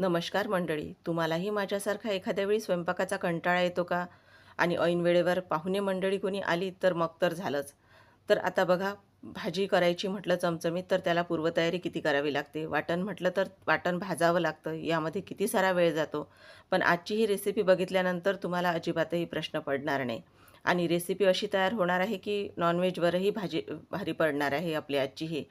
नमस्कार मंडळी तुम्हालाही माझ्यासारखा एखाद्या वेळी स्वयंपाकाचा कंटाळा येतो का? आणि ऐन वेळेवर पाहुणे मंडळी कोणी आली तर मग तर झालंच. तर आता बघा भाजी करायची म्हटलं चमचमीत तर त्याला पूर्वतयारी किती करावी लागते? वाटण म्हटलं तर वाटण भाजावं लागतं यामध्ये किती सारा वेळ जातो? पण आजची ही रेसिपी बघितल्यानंतर तुम्हाला अजिबातही प्रश्न पडणार नाही. आणि रेसिपी अशी तयार होणार आहे की नॉनव्हेजवरही भाजी भारी पडणार आहे आपली आजची ही.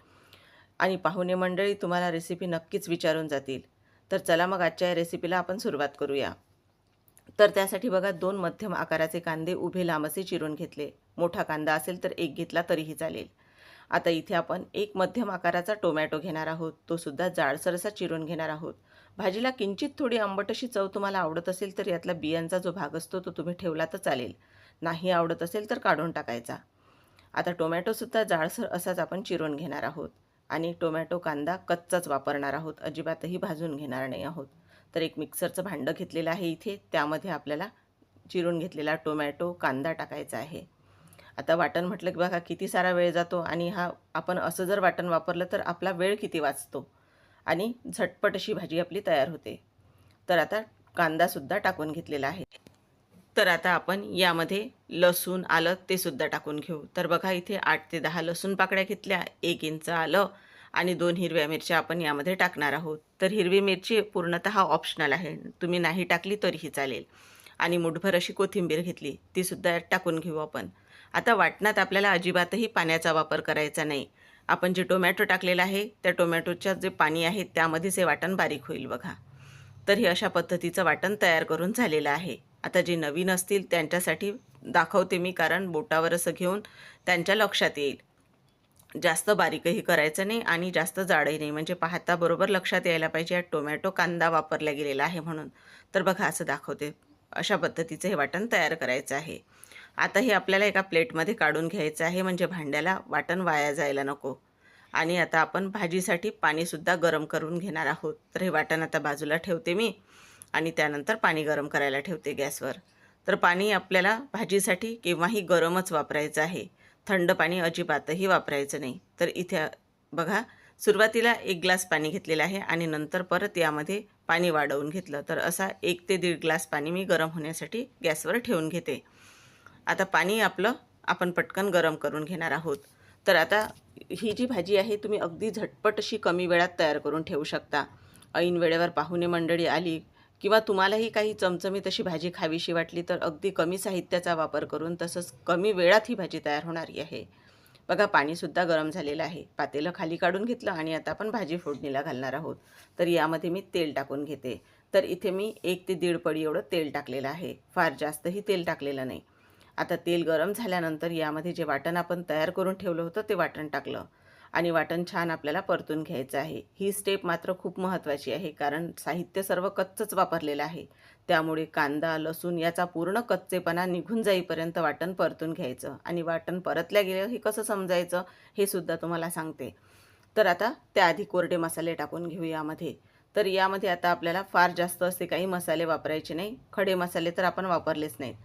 आणि पाहुणे मंडळी तुम्हाला रेसिपी नक्कीच विचारून जातील. तर चला मग आजच्या या रेसिपीला आपण सुरुवात करूया. तर त्यासाठी बघा दोन मध्यम आकाराचे कांदे उभे लांबसे चिरून घेतले. मोठा कांदा असेल तर एक घेतला तरीही चालेल. आता इथे आपण एक मध्यम आकाराचा टोमॅटो घेणार आहोत. तो सुद्धा जाडसर असा चिरून घेणार आहोत. भाजीला किंचित थोडी आंबट अशी चव तुम्हाला आवडत असेल तर यातला बियांचा जो भाग असतो तो तुम्ही ठेवला तर चालेल. नाही आवडत असेल तर काढून टाकायचा. आता टोमॅटोसुद्धा जाडसर असाच आपण चिरून घेणार आहोत. आणि टोमॅटो कांदा कच्चाच वापरणार आहोत. अजिबातही भाजून घेणार नाही आहोत. तर एक मिक्सरचं भांडं घेतलेलं आहे इथे. त्यामध्ये आपल्याला चिरून घेतलेला टोमॅटो कांदा टाकायचा आहे. आता वाटण म्हटलं की बघा किती सारा वेळ जातो आणि हा आपण असं जर वाटण वापरलं तर आपला वेळ किती वाचतो? आणि झटपट अशी भाजी आपली तयार होते. तर आता कांदासुद्धा टाकून घेतलेला आहे. तर आता आपण यामध्ये लसूण आलं ते सुद्धा टाकून घेऊ. तर बघा इथे आठ ते दहा लसूण पाकळ्या घेतल्या. एक इंच आलं आणि दोन हिरव्या मिरच्या आपण यामध्ये टाकणार आहोत. तर हिरवी मिरची पूर्णतः ऑप्शनल आहे. तुम्ही नाही टाकली तरीही चालेल. आणि मुठभर अशी कोथिंबीर घेतली तीसुद्धा टाकून घेऊ आपण. आता वाटणात आपल्याला अजिबातही पाण्याचा वापर करायचा नाही. आपण जे टोमॅटो टाकलेलं आहे त्या टोमॅटोच्या जे पाणी आहे त्यामध्येच हे वाटण बारीक होईल बघा. तर हे अशा पद्धतीचं वाटण तयार करून झालेलं आहे. आता जे नवीन असतील त्यांच्यासाठी दाखवते मी कारण बोटावर असं घेऊन त्यांच्या लक्षात येईल. जास्त बारीकही करायचं नाही आणि जास्त जाडही नाही. म्हणजे पाहता बरोबर लक्षात यायला पाहिजे यात टोमॅटो कांदा वापरला गेलेला आहे म्हणून. तर बघा असं दाखवते. अशा पद्धतीचं हे वाटण तयार करायचं आहे. आता हे आपल्याला एका प्लेटमध्ये काढून घ्यायचं आहे. म्हणजे भांड्याला वाटण वाया जायला नको. आणि आता आपण भाजीसाठी पाणीसुद्धा गरम करून घेणार आहोत. तर हे वाटण आता बाजूला ठेवते मी. आणि त्यानंतर पाणी गरम करायला ठेवते गॅसवर. तर पाणी आपल्याला भाजीसाठी केव्हाही गरमच वापरायचं आहे. थंड पाणी अजिबातही वापरायचं नाही. तर इथे बघा सुरुवातीला एक ग्लास पाणी घेतलेलं आहे आणि नंतर परत यामध्ये पाणी वाढवून घेतलं. तर असा एक ते दीड ग्लास पाणी मी गरम होण्यासाठी गॅसवर ठेवून घेते. आता पाणी आपलं आपण पटकन गरम करून घेणार आहोत. तर आता ही जी भाजी आहे तुम्ही अगदी झटपट अशी कमी वेळात तयार करून ठेवू शकता. ऐन वेळेवर पाहुणे मंडळी आली किंवा तुम्हालाही काही चमचमीत अशी भाजी खावीशी वाटली तर अगदी कमी साहित्याचा वापर करून तसंच कमी वेळात ही भाजी तयार होणारी आहे. बघा पाणीसुद्धा गरम झालेलं आहे. पातेलं खाली काढून घेतलं आणि आता आपण भाजी फोडणीला घालणार आहोत. तर यामध्ये मी तेल टाकून घेते. तर इथे मी एक ते दीड पडी एवढं तेल टाकलेलं आहे. फार जास्तही तेल टाकलेलं नाही. आता तेल गरम झाल्यानंतर यामध्ये जे वाटण आपण तयार करून ठेवलं होतं ते वाटण टाकलं. आणि वाटण छान आपल्याला परतून घ्यायचं आहे. ही स्टेप मात्र खूप महत्त्वाची आहे कारण साहित्य सर्व कच्चंच वापरलेलं आहे. त्यामुळे कांदा लसूण याचा पूर्ण कच्चेपणा निघून जाईपर्यंत वाटण परतून घ्यायचं. आणि वाटण परतल्या गेलं हे कसं समजायचं हे सुद्धा तुम्हाला सांगते. तर आता त्याआधी कोरडे मसाले टाकून घेऊ यामध्ये. तर यामध्ये आता आपल्याला फार जास्त असे काही मसाले वापरायचे नाही. खडे मसाले तर आपण वापरलेच नाहीत.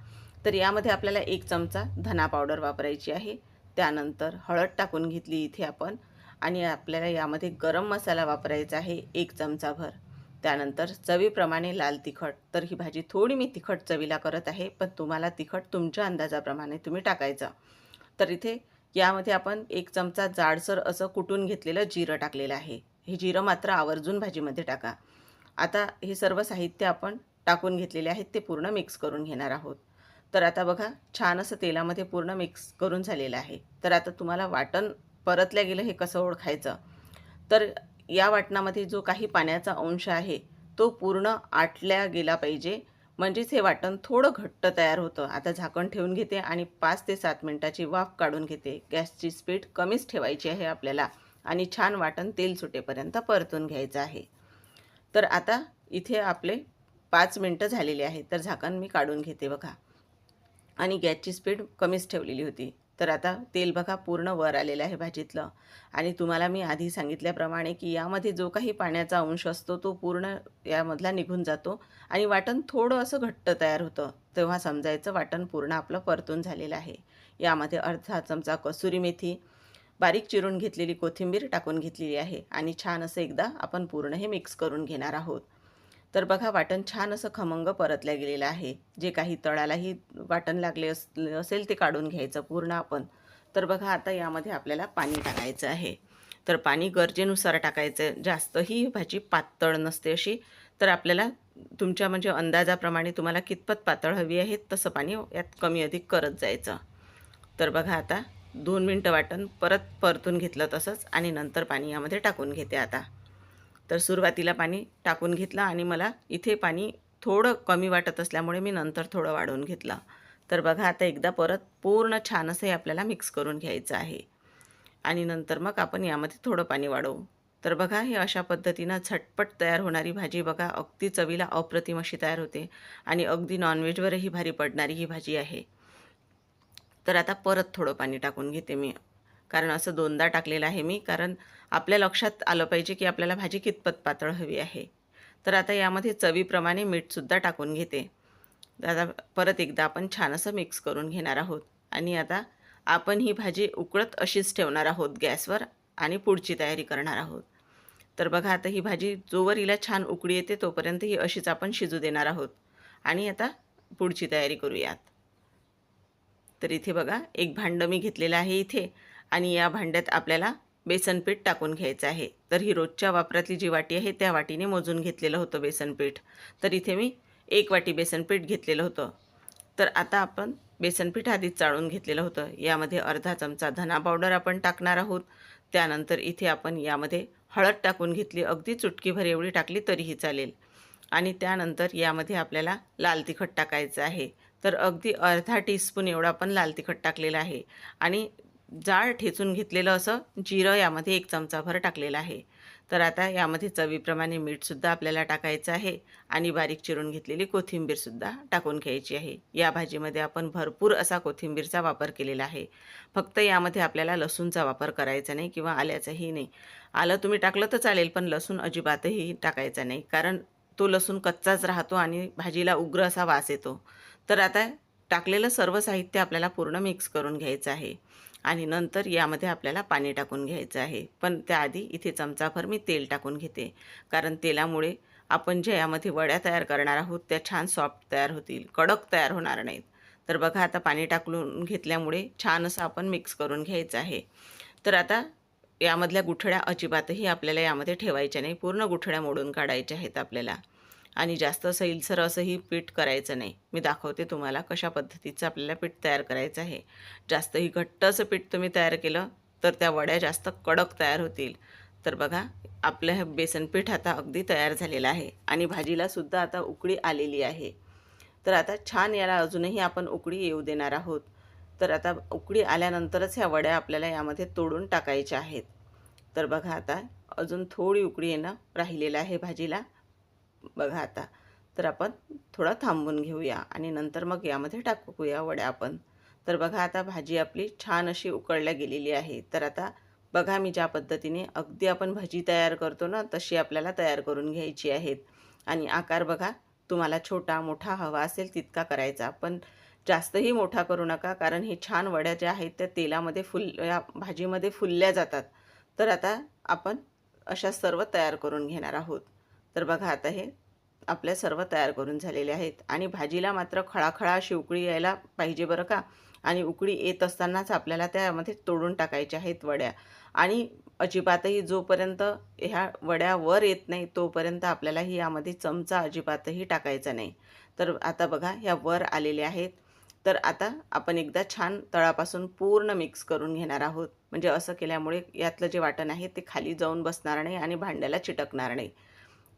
तर यामध्ये आपल्याला एक चमचा धना पावडर वापरायची आहे. त्यानंतर हळद टाकून घेतली इथे आपण आणि आपल्याला यामध्ये गरम मसाला वापरायचा आहे एक चमचाभर. त्यानंतर चवीप्रमाणे लाल तिखट. तर ही भाजी थोडी मी तिखट चवीला करत आहे पण तुम्हाला तिखट तुमच्या अंदाजाप्रमाणे तुम्ही टाकायचं. तर इथे यामध्ये आपण एक चमचा जाडसर असं कुटून घेतलेलं जिरं टाकलेलं आहे. हे जिरं मात्र आवर्जून भाजीमध्ये टाका. आता हे सर्व साहित्य आपण टाकून घेतलेले आहेत ते पूर्ण मिक्स करून घेणार आहोत. तर आता बघा छान असं तेलामध्ये पूर्ण मिक्स करून झालेलं आहे. तर आता तुम्हाला वाटण परतल्या गेलं हे कसं ओळखायचं? तर या वाटणामध्ये जो काही पाण्याचा अंश आहे तो पूर्ण आटल्या गेला पाहिजे. म्हणजेच हे वाटण थोडं घट्ट तयार होतं. आता झाकण ठेवून घेते आणि पाच ते सात मिनटाची वाफ काढून घेते. गॅसची स्पीड कमीच ठेवायची आहे आपल्याला आणि छान वाटण तेल सुटेपर्यंत परतून घ्यायचं आहे. तर आता इथे आपले पाच मिनटं झालेले आहे तर झाकण मी काढून घेते बघा. आणि गॅसची स्पीड कमीच ठेवलेली होती. तर आता तेल बघा पूर्ण वर आलेलं आहे भाजीतलं. आणि तुम्हाला मी आधी सांगितल्याप्रमाणे की यामध्ये जो काही पाण्याचा अंश असतो तो पूर्ण यामधला निघून जातो. आणि वाटण थोडं असं घट्ट तयार होतं. तेव्हा समजायचं वाटण पूर्ण आपलं परतून झालेलं आहे. यामध्ये अर्धा चमचा कसुरी मेथी बारीक चिरून घेतलेली कोथिंबीर टाकून घेतलेली आहे. आणि छान असं एकदा आपण पूर्ण हे मिक्स करून घेणार आहोत. तर बघा वाटण छान असं खमंग परतल्या गेलेलं आहे. जे काही तळालाही वाटण लागले अस असेल ते काढून घ्यायचं पूर्ण आपण. तर बघा आता यामध्ये आपल्याला पाणी टाकायचं आहे. तर पाणी गरजेनुसार टाकायचं. जास्तही भाजी पातळ नसते अशी. तर आपल्याला तुमच्या म्हणजे अंदाजाप्रमाणे तुम्हाला कितपत पातळ हवी आहे तसं पाणी यात कमी अधिक करत जायचं. तर बघा आता दोन मिनटं वाटण परत परतून घेतलं तसंच आणि नंतर पाणी यामध्ये टाकून घेते आता. तर सुरुवातीला पाणी टाकून घेतलं आणि मला इथे पाणी थोडं कमी वाटत असल्यामुळे मी नंतर थोडं वाढवून घेतलं. तर बघा आता एकदा परत पूर्ण छान असं हे आपल्याला मिक्स करून घ्यायचं आहे. आणि नंतर मग आपण यामध्ये थोडं पाणी वाढवू. तर बघा हे अशा पद्धतीनं झटपट तयार होणारी भाजी बघा अगदी चवीला अप्रतिम अशी तयार होते आणि अगदी नॉनव्हेजवरही भारी पडणारी ही भाजी आहे. तर आता परत थोडं पाणी टाकून घेते मी. कारण असं दोनदा टाकलेलं आहे मी कारण आपल्या लक्षात आलं पाहिजे की आपल्याला भाजी कितपत पातळ हवी आहे. तर आता यामध्ये चवीप्रमाणे मीठसुद्धा टाकून घेते. आता परत एकदा आपण छान असं मिक्स करून घेणार आहोत. आणि आता आपण ही भाजी उकळत अशीच ठेवणार आहोत गॅसवर आणि पुढची तयारी करणार आहोत. तर बघा आता ही भाजी जोवर हिला छान उकळी येते तोपर्यंत ही अशीच आपण शिजू देणार आहोत. आणि आता पुढची तयारी करूयात. तर इथे बघा एक भांडं मी घेतलेलं आहे इथे. आणि या भांड्यात आपल्याला बेसनपीठ टाकून घ्यायचं आहे. तर ही रोजच्या वापरातली जी वाटी आहे त्या वाटीने मोजून घेतलेलं होतं बेसनपीठ तर इथे मी एक वाटी बेसनपीठ घेतलेलं होतं. तर आता आपण बेसनपीठ आधीच चाळून घेतलेलं होतं. यामध्ये अर्धा चमचा धना पावडर आपण टाकणार आहोत. त्यानंतर इथे आपण यामध्ये हळद टाकून घेतली. अगदी चुटकीभर एवढी टाकली तरीही चालेल. आणि त्यानंतर यामध्ये आपल्याला लाल तिखट टाकायचं आहे. तर अगदी अर्धा टीस्पून एवढा आपण लाल तिखट टाकलेला आहे. आणि जाळ ठेचून घेतलेलं असं जिरं यामध्ये एक चमचाभर टाकलेलं आहे. तर आता यामध्ये चवीप्रमाणे मीठसुद्धा आपल्याला टाकायचं आहे आणि बारीक चिरून घेतलेली कोथिंबीरसुद्धा टाकून घ्यायची आहे. या भाजीमध्ये आपण भरपूर असा कोथिंबीरचा वापर केलेला आहे. फक्त यामध्ये आपल्याला लसूणचा वापर करायचा नाही किंवा आल्याचाही नाही. आलं तुम्ही टाकलं तर चालेल पण लसूण अजिबातही टाकायचा नाही. कारण तो लसूण कच्चाच राहतो आणि भाजीला उग्र असा वास येतो. तर आता टाकलेलं सर्व साहित्य आपल्याला पूर्ण मिक्स करून घ्यायचं आहे. आणि नंतर यामध्ये आपल्याला पाणी टाकून घ्यायचं आहे. पण त्याआधी इथे चमचाभर मी तेल टाकून घेते. कारण तेलामुळे आपण ज्या यामध्ये वड्या तयार करणार आहोत त्या छान सॉफ्ट तयार होतील कडक तयार होणार नाहीत. तर बघा आता पाणी टाकून घेतल्यामुळे छान असं आपण मिक्स करून घ्यायचं आहे. तर आता यामधल्या गुठळ्या अजिबातही आपल्याला यामध्ये ठेवायच्या नाही. पूर्ण गुठळ्या मोडून काढायच्या आहेत आपल्याला. आणि जास्त सैलसर असंही पीठ करायचं नाही. मी दाखवते तुम्हाला कशा पद्धतीचं आपल्याला पीठ तयार करायचं आहे. जास्तही घट्ट असं पीठ तुम्ही तयार केलं तर त्या वड्या जास्त कडक तयार होतील. तर बघा आपलं हे बेसन पीठ आता अगदी तयार झालेलं आहे आणि भाजीलासुद्धा आता उकळी आलेली आहे. तर आता छान याला अजूनही आपण उकळी येऊ देणार आहोत. तर आता उकळी आल्यानंतरच ह्या वड्या आपल्याला यामध्ये तोडून टाकायच्या आहेत. तर बघा आता अजून थोडी उकळी येणं राहिलेलं आहे भाजीला. बघा आता. तर आपण थोडं थांबून घेऊया आणि नंतर मग यामध्ये टाकूया वड्या आपण. तर बघा आता भाजी आपली छान अशी उकळल्या गेलेली आहे. तर आता बघा मी ज्या पद्धतीने अगदी आपण भाजी तयार करतो ना तशी आपल्याला तयार करून घ्यायची आहेत. आणि आकार बघा तुम्हाला छोटा मोठा हवा असेल तितका करायचा. पण जास्तही मोठा करू नका कारण हे छान वड्या ज्या आहेत त्या तेलामध्ये फुल या भाजीमध्ये फुलल्या जातात. तर आता आपण अशा सर्व तयार करून घेणार आहोत. तर बघा आता हे आपल्या सर्व तयार करून झालेले आहेत. आणि भाजीला मात्र खळाखळा अशी उकळी यायला पाहिजे बरं का? आणि उकळी येत असतानाच आपल्याला त्यामध्ये तोडून टाकायच्या आहेत वड्या. आणि अजिबातही जोपर्यंत ह्या वड्या वर येत नाही तोपर्यंत आपल्यालाही यामध्ये चमचा अजिबातही टाकायचा नाही. तर आता बघा ह्या वर आलेल्या आहेत. तर आता आपण एकदा छान तळापासून पूर्ण मिक्स करून घेणार आहोत. म्हणजे असं केल्यामुळे यातलं जे वाटण आहे ते खाली जाऊन बसणार नाही आणि भांड्याला चिटकणार नाही.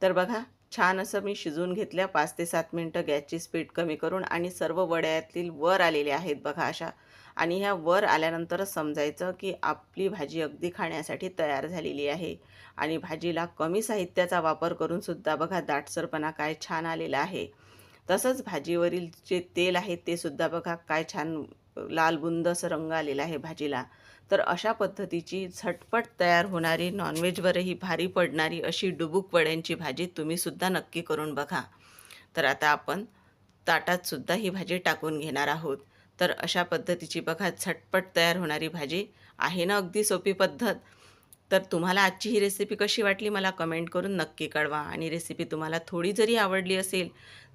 तर बघा छान असं मी शिजवून घेतल्या. पाच ते सात मिनटं गॅसची स्पीड कमी करून आणि सर्व वड्यातील वर आलेले आहेत बघा अशा. आणि ह्या वर आल्यानंतरच समजायचं की आपली भाजी अगदी खाण्यासाठी तयार झालेली आहे. आणि भाजीला कमी साहित्याचा वापर करूनसुद्धा बघा दाटसरपणा काय छान आलेला आहे. तसंच भाजीवरील जे तेल आहे ते सुद्धा बघा काय छान लाल बुंद असं रंग आलेला आहे भाजीला. तर अशा पद्धतीची झटपट तयार होणारी नॉनव्हेजवरही भारी पडणारी अशी डुबुक वड्यांची भाजी तुम्हीसुद्धा नक्की करून बघा. तर आता आपण ताटातसुद्धा ही भाजी टाकून घेणार आहोत. तर अशा पद्धतीची बघा झटपट तयार होणारी भाजी आहे ना अगदी सोपी पद्धत. तर तुम्हाला आजची ही रेसिपी कशी वाटली मला कमेंट करून नक्की कळवा. आणि रेसिपी तुम्हाला थोडी जरी आवडली असेल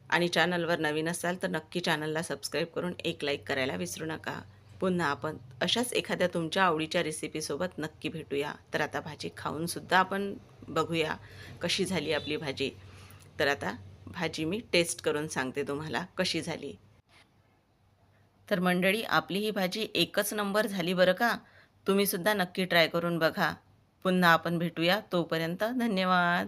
आणि चॅनलवर नवीन असाल तर नक्की चॅनलला सबस्क्राईब करून एक लाईक करायला विसरू नका. पुन्हा आपण अशाच एखाद्या तुमच्या आवडीच्या रेसिपीसोबत नक्की भेटूया. तर आता भाजी खाऊनसुद्धा आपण बघूया कशी झाली आपली भाजी. तर आता भाजी मी टेस्ट करून सांगते तुम्हाला कशी झाली. तर मंडळी आपली ही भाजी एकच नंबर झाली बरं का? तुम्हीसुद्धा नक्की ट्राय करून बघा. पुन्हा आपण भेटूया तोपर्यंत धन्यवाद.